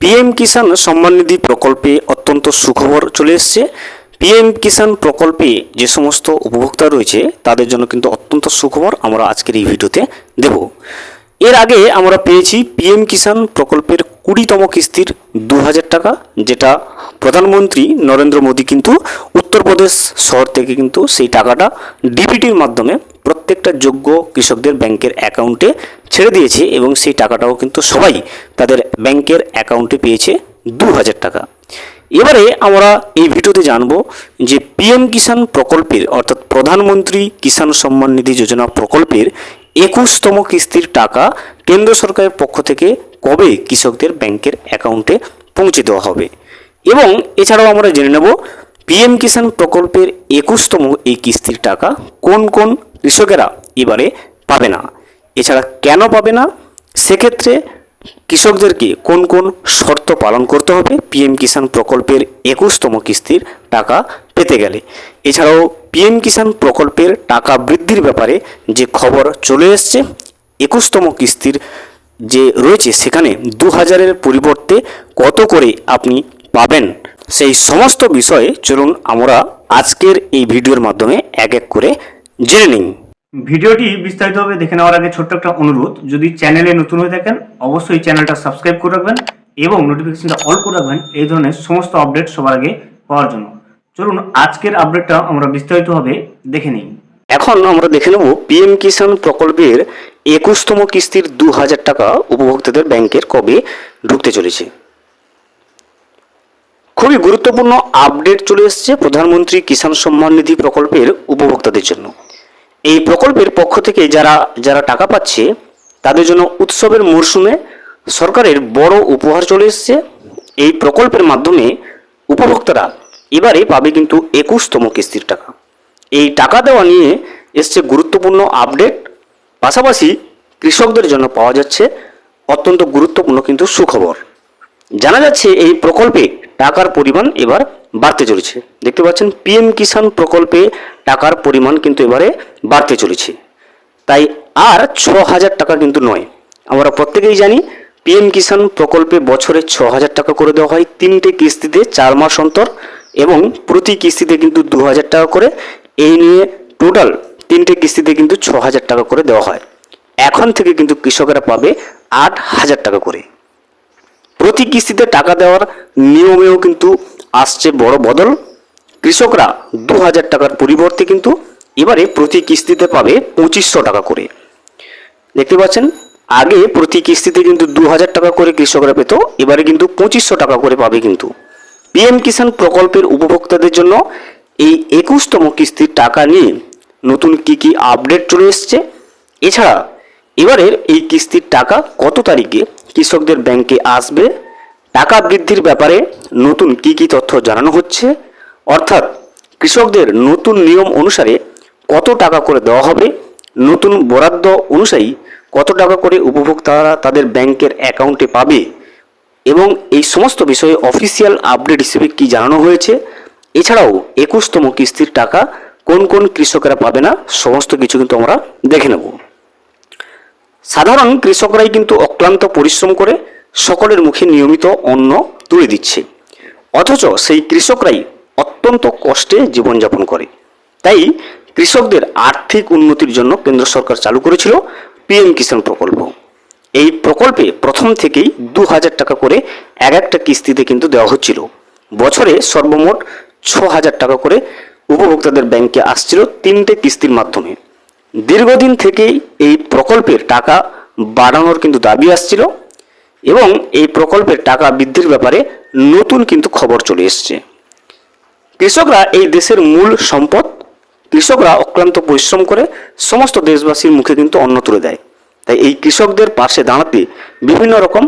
PM কিষাণ সম্মাননিধি প্রকল্পে অত্যন্ত সুখবর চলে এসছে পিএম কিষাণ প্রকল্পে যে সমস্ত উপভোক্তা রয়েছে তাদের জন্য কিন্তু অত্যন্ত সুখবর আমরা আজকের এই ভিডিওতে দেব এর আগে আমরা পেয়েছি পিএম কিষাণ প্রকল্পের কুড়িতম কিস্তির দু হাজার টাকা, যেটা প্রধানমন্ত্রী নরেন্দ্র মোদী কিন্তু উত্তরপ্রদেশ শহর থেকে কিন্তু সেই টাকাটা ডিবিটির মাধ্যমে প্রত্যেকটা যোগ্য কৃষকদের ব্যাংকের অ্যাকাউন্টে ছেড়ে দিয়েছে এবং সেই টাকাটাও কিন্তু সবাই তাদের ব্যাংকের অ্যাকাউন্টে পেয়েছে দু হাজার টাকা। এবারে আমরা এই ভিডিওতে জানব যে পিএম কিষাণ প্রকল্পের অর্থাৎ প্রধানমন্ত্রী কিষাণ সম্মান নিধি যোজনা প্রকল্পের একুশতম কিস্তির টাকা কেন্দ্র সরকারের পক্ষ থেকে কবে কৃষকদের ব্যাংকের অ্যাকাউন্টে পৌঁছে দেওয়া হবে? এবং এছাড়াও আমরা জেনে নেব, পিএম কিষাণ প্রকল্পের একুশতম এই কিস্তির টাকা কোন কোন কৃষকেরা এবারে পাবে না? এছাড়া কেন পাবে না? সেক্ষেত্রে কৃষকদেরকে কোন কোন শর্ত পালন করতে হবে? পিএম কিষাণ প্রকল্পের একুশতম কিস্তির টাকা পেতে গেলে। এছাড়াও পিএম কিষাণ প্রকল্পের টাকা বৃদ্ধির ব্যাপারে যে খবর চলে এসছে, একুশতম কিস্তির যে রয়েছে সেখানে দু হাজারের পরিবর্তে কত করে আপনি পাবেন? সেই সমস্ত বিষয়ে চলুন আমরা আজকের এই ভিডিওর মাধ্যমে এক এক করে জেনে নিই। ভিডিওটি বিস্তারিতভাবে দেখে নেওয়ার আগে ছোট্ট একটা অনুরোধ, যদি চ্যানেলে নতুন হয়ে থাকেন, অবশ্যই চ্যানেলটা সাবস্ক্রাইব করে রাখবেন এবং নোটিফিকেশনটা অল করে রাখবেন, এই ধরনের সমস্ত আপডেট সবার আগে পাওয়ার জন্য। চলুন আজকের আপডেটটা আমরা বিস্তারিত বিস্তারিতভাবে দেখে নিই। এখন আমরা দেখে নেব পিএম কিষাণ প্রকল্পের একুশতম কিস্তির দু হাজার টাকা উপভোক্তাদের ব্যাংকের কবে ঢুকতে চলেছে। খুবই গুরুত্বপূর্ণ আপডেট চলে এসেছে প্রধানমন্ত্রী কিষাণ সম্মান নিধি প্রকল্পের উপভোক্তাদের জন্য। এই প্রকল্পের পক্ষ থেকে যারা যারা টাকা পাচ্ছে, তাদের জন্য উৎসবের মরশুমে সরকারের বড় উপহার চলে এসেছে। এই প্রকল্পের মাধ্যমে উপভোক্তারা এবারে পাবে কিন্তু একুশতম কিস্তির টাকা। এই টাকা দেওয়া নিয়ে এসছে গুরুত্বপূর্ণ আপডেট। পাশাপাশি কৃষকদের জন্য পাওয়া যাচ্ছে অত্যন্ত গুরুত্বপূর্ণ কিন্তু সুখবর। জানা যাচ্ছে এই প্রকল্পে টাকার পরিমাণ এবার বাড়তে চলেছে। দেখতে পাচ্ছেন, পিএম কিষাণ প্রকল্পে টাকার পরিমাণ কিন্তু এবারে বাড়তে চলেছে। তাই আর ছ হাজার টাকা কিন্তু নয়। আমরা প্রত্যেকেই জানি, পিএম কিষাণ প্রকল্পে বছরে ছ হাজার টাকা করে দেওয়া হয়। তিনটে কিস্তিতে চার মাস অন্তর এবং প্রতি কিস্তিতে কিন্তু দু হাজার টাকা করে এই নিয়ে টোটাল তিনটে কিস্তিতে কিন্তু ছ হাজার টাকা করে দেওয়া হয়। এখন থেকে কিন্তু কৃষকেরা পাবে আট হাজার টাকা করে। প্রতি কিস্তিতে টাকা দেওয়ার নিয়মেও কিন্তু আসছে বড় বদল। কৃষকরা দু হাজার টাকার পরিবর্তে কিন্তু এবারে প্রতি কিস্তিতে পাবে পঁচিশশো টাকা করে। দেখতে পাচ্ছেন, আগে প্রতি কিস্তিতে কিন্তু দু হাজার টাকা করে কৃষকরা পেত, এবারে কিন্তু পঁচিশশো টাকা করে পাবে কিন্তু। পিএম কিষাণ প্রকল্পের উপভোক্তাদের জন্য এই একুশতম কিস্তির টাকা নিয়ে নতুন কি কি আপডেট চলে এসছে? এছাড়া এবারের এই কিস্তির টাকা কত তারিখে কৃষকদের ব্যাংকে আসবে? টাকা বৃদ্ধির ব্যাপারে নতুন কি কি তথ্য জানানো হচ্ছে? অর্থাৎ কৃষকদের নতুন নিয়ম অনুসারে কত টাকা করে দেওয়া হবে? নতুন বরাদ্দ অনুযায়ী কত টাকা করে উপভোক্তারা তাদের ব্যাংকের অ্যাকাউন্টে পাবে? এবং এই সমস্ত বিষয়ে অফিসিয়াল আপডেট হিসেবে কি জানানো হয়েছে? এছাড়াও একুশতম কিস্তির টাকা কোন কোন কৃষকেরা পাবে না, সমস্ত কিছু কিন্তু আমরা দেখে নেব। সাধারণ কৃষকরাই কিন্তু অক্লান্ত পরিশ্রম করে সকলের মুখে নিয়মিত অন্ন তুলে দিচ্ছে। অথচ সেই কৃষকরাই অত্যন্ত কষ্টে জীবনযাপন করে। তাই কৃষকদের আর্থিক উন্নতির জন্য কেন্দ্র সরকার চালু করেছিল পিএম কিষাণ প্রকল্প। এই প্রকল্পে প্রথম থেকেই দু হাজার টাকা করে এক একটা কিস্তিতে কিন্তু দেওয়া হচ্ছিল। বছরে সর্বমোট ছ হাজার টাকা করে উপভোক্তাদের ব্যাংকে আসছিল তিনটে কিস্তির মাধ্যমে। দীর্ঘদিন থেকেই এই প্রকল্পের টাকা বাড়ানোর কিন্তু দাবি আসছিল এবং এই প্রকল্পের টাকা বৃদ্ধির ব্যাপারে নতুন কিন্তু খবর চলে এসছে। কৃষকরা এই দেশের মূল সম্পদ, কৃষকরা অক্লান্ত পরিশ্রম করে সমস্ত দেশবাসীর মুখে কিন্তু অন্ন তুলে দেয়। তাই এই কৃষকদের পাশে দাঁড়াতে বিভিন্ন রকম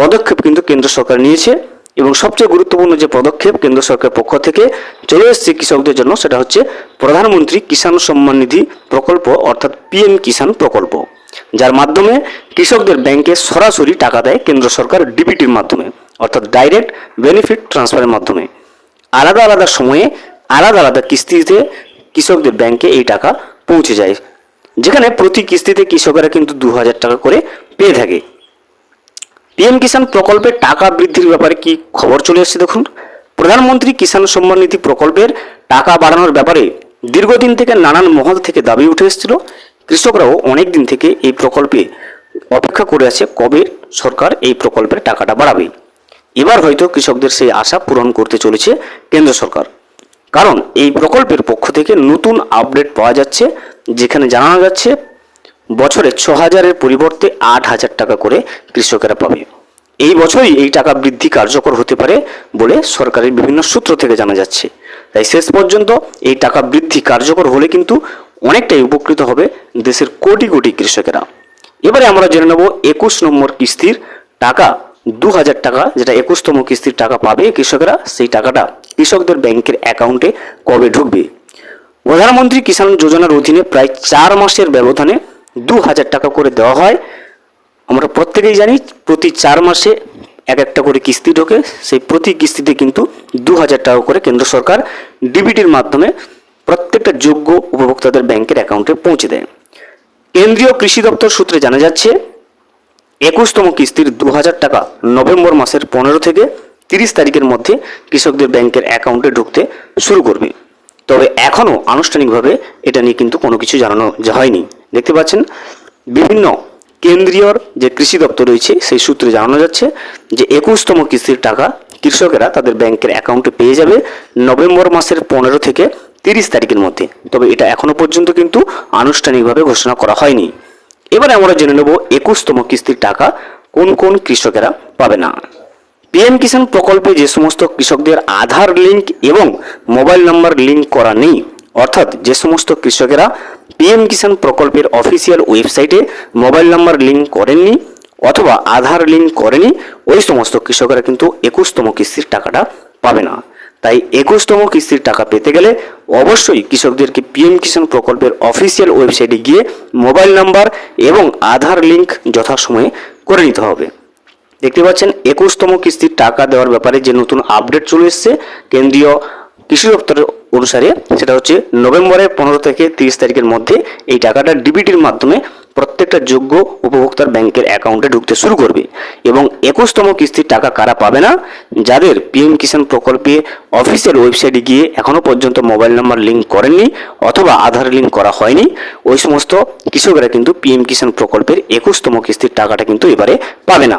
পদক্ষেপ কিন্তু কেন্দ্র সরকার নিয়েছে এবং সবচেয়ে গুরুত্বপূর্ণ যে পদক্ষেপ কেন্দ্র সরকারের পক্ষ থেকে চলে এসেছে কৃষকদের জন্য সেটা হচ্ছে প্রধানমন্ত্রী কিষাণ সম্মান নিধি প্রকল্প অর্থাৎ পিএম কিষাণ প্রকল্প, যার মাধ্যমে কৃষকদের ব্যাংকে সরাসরি টাকা দেয় কেন্দ্র সরকার ডিবিটির মাধ্যমে অর্থাৎ ডাইরেক্ট বেনিফিট ট্রান্সফারের মাধ্যমে। আলাদা আলাদা সময়ে আলাদা আলাদা কিস্তিতে কৃষকদের ব্যাংকে এই টাকা পৌঁছে যায়। যেখানে প্রতি কিস্তিতে কৃষকেরা কিন্তু দু হাজার টাকা করে পেয়ে থাকে। পিএম কিষাণ প্রকল্পের টাকা বৃদ্ধির ব্যাপারে কি খবর চলে এসেছে দেখুন। প্রধানমন্ত্রী কিষাণ সম্মান নিধি প্রকল্পের টাকা বাড়ানোর ব্যাপারে দীর্ঘদিন থেকে নানান মহল থেকে দাবি উঠে এসেছিল। কৃষকরাও অনেক দিন থেকে এই প্রকল্পে অপেক্ষা করে আছে কবে সরকার এই প্রকল্পের টাকাটা বাড়াবে। এবার হয়তো কৃষকদের সেই আশা পূরণ করতে চলেছে কেন্দ্র সরকার। কারণ এই প্রকল্পের পক্ষ থেকে নতুন আপডেট পাওয়া যাচ্ছে। যেখানে জানানো যাচ্ছে বছরে ছ হাজারের পরিবর্তে আট হাজার টাকা করে কৃষকেরা পাবে। এই বছরই এই টাকা বৃদ্ধি কার্যকর হতে পারে বলে সরকারের বিভিন্ন সূত্র থেকে জানা যাচ্ছে। তাই শেষ পর্যন্ত এই টাকা বৃদ্ধি কার্যকর হলে কিন্তু অনেকটাই উপকৃত হবে দেশের কোটি কোটি কৃষকেরা। এবারে আমরা জেনে নেব একুশ নম্বর কিস্তির টাকা। দু হাজার টাকা, যেটা একুশতম কিস্তির টাকা পাবে কৃষকরা, সেই টাকাটা কৃষকদের ব্যাংকের অ্যাকাউন্টে কবে ঢুকবে? প্রধানমন্ত্রী কিষাণ যোজনার অধীনে প্রায় চার মাসের ব্যবধানে দু হাজার টাকা করে দেওয়া হয়। আমরা প্রত্যেকেই জানি প্রতি চার মাসে এক একটা করে কিস্তি ঢোকে। সেই প্রতি কিস্তিতে কিন্তু দু হাজার টাকা করে কেন্দ্র সরকার ডিবিটির মাধ্যমে প্রত্যেকটা যোগ্য উপভোক্তাদের ব্যাংকের অ্যাকাউন্টে পৌঁছে দেয়। কেন্দ্রীয় কৃষি দপ্তর সূত্রে জানা যাচ্ছে, একুশতম কিস্তির দু হাজার টাকা নভেম্বর মাসের পনেরো থেকে তিরিশ তারিখের মধ্যে কৃষকদের ব্যাংকের অ্যাকাউন্টে ঢুকতে শুরু করবে। তবে এখনও আনুষ্ঠানিকভাবে এটা নিয়ে কিন্তু কোনো কিছু জানানো হয়নি। দেখতে পাচ্ছেন, বিভিন্ন কেন্দ্রীয় যে কৃষি দপ্তর রয়েছে, সেই সূত্রে জানানো যাচ্ছে যে একুশতম কিস্তির টাকা কৃষকেরা তাদের ব্যাংকের অ্যাকাউন্টে পেয়ে যাবে নভেম্বর মাসের পনেরো থেকে তিরিশ তারিখের মধ্যে। তবে এটা এখনও পর্যন্ত কিন্তু আনুষ্ঠানিকভাবে ঘোষণা করা হয়নি। এবারে আমরা জেনে নেব একুশতম কিস্তির টাকা কোন কোন কৃষকেরা পাবে না। পিএম কিষাণ প্রকল্পে যে সমস্ত কৃষকদের আধার লিঙ্ক এবং মোবাইল নাম্বার লিঙ্ক করা নেই, অর্থাৎ যে সমস্ত কৃষকেরা পিএম কিষাণ প্রকল্পের অফিসিয়াল ওয়েবসাইটে মোবাইল নাম্বার লিঙ্ক করেননি অথবা আধার লিঙ্ক করেনি, ওই সমস্ত কৃষকেরা কিন্তু একুশতম কিস্তির টাকাটা পাবে না। তাই একুশতম কিস্তির টাকা পেতে গেলে অবশ্যই কৃষকদেরকে পিএম কিষাণ প্রকল্পের অফিসিয়াল ওয়েবসাইটে গিয়ে মোবাইল নাম্বার এবং আধার লিঙ্ক যথাসময়ে করে নিতে হবে। দেখতে পাচ্ছেন, একুশতম কিস্তির টাকা দেওয়ার ব্যাপারে যে নতুন আপডেট চলে এসেছে, কেন্দ্রীয় কৃষি দপ্তরের অনুসারে, সেটা হচ্ছে নভেম্বরের পনেরো থেকে তিরিশ তারিখের মধ্যে এই টাকাটা ডিবিটির মাধ্যমে প্রত্যেকটা যোগ্য উপভোক্তার ব্যাংকের অ্যাকাউন্টে ঢুকতে শুরু করবে। এবং একুশতম কিস্তির টাকা কারা পাবে না? যাদের পিএম কিষাণ প্রকল্পে অফিসিয়াল ওয়েবসাইটে গিয়ে এখনও পর্যন্ত মোবাইল নাম্বার লিঙ্ক করেননি অথবা আধার লিঙ্ক করা হয়নি, ওই সমস্ত কৃষকরা কিন্তু পিএম কিষাণ প্রকল্পের একুশতম কিস্তির টাকাটা কিন্তু এবারে পাবে না।